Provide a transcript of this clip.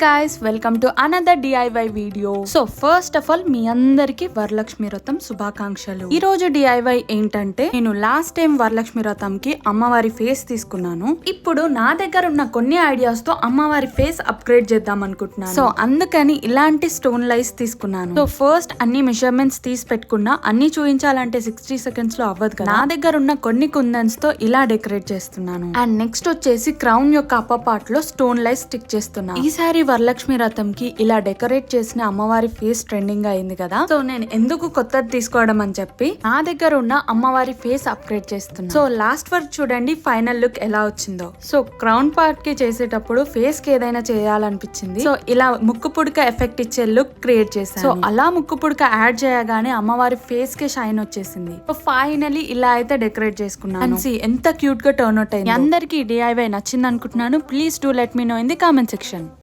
Guys welcome to another DIY video so first of all మీ అందరికి వరలక్ష్మి వ్రతం శుభాకాంక్షలు. ఈ రోజు డిఐవై ఏంటంటే నేను లాస్ట్ టైం వరలక్ష్మి వ్రతం కి అమ్మవారి ఫేస్ తీసుకున్నాను. ఇప్పుడు నా దగ్గర ఉన్న కొన్ని ఐడియాస్తో అమ్మవారి ఫేస్ అప్గ్రేడ్ చేద్దాం అనుకుంటున్నాను. సో అందుకని ఇలాంటి స్టోన్ లైస్ తీసుకున్నాను. సో ఫస్ట్ అన్ని మెజర్మెంట్స్ తీసి పెట్టుకున్నా అన్ని చూపించాలంటే సిక్స్టీ సెకండ్స్లో అవ్వదు కదా? నా దగ్గర ఉన్న కొన్ని కుందన్స్తో ఇలా డెకరేట్ చేస్తున్నాను. అండ్ నెక్స్ట్ వచ్చేసి క్రౌన్ యొక్క అప్ప పార్ట్లో స్టోన్ లైస్ స్టిక్ చేస్తున్నాను ఈసారి వరలక్ష్మి రథం కి ఇలా డెకరేట్ చేసిన అమ్మవారి ఫేస్ ట్రెండింగ్ అయింది కదా. సో నేను ఎందుకు కొత్తది తీసుకోవడం అని చెప్పి నా దగ్గర ఉన్న అమ్మవారి ఫేస్ అప్గ్రేడ్ చేస్తున్నా. సో లాస్ట్ వర్క్ చూడండి ఫైనల్ లుక్ ఎలా వచ్చిందో. సో క్రౌన్ పార్ట్కి చేసేటప్పుడు ఫేస్కి ఏదైనా చేయాలనిపించింది. సో ఇలా ముక్కు పుడక ఎఫెక్ట్ ఇచ్చే లుక్ క్రియేట్ చేశాను. సో అలా ముక్కు పుడక యాడ్ చేయగానే అమ్మవారి ఫేస్కి షైన్ వచ్చేసింది. సో ఫైనలీ ఇలా అయితే డెకరేట్ చేసుకున్నాను. ఎంత క్యూట్గా టర్న్ అవుట్ అయింది. అందరికి డిఐవై నచ్చింది అనుకుంటున్నాను please do let me know in the comment section.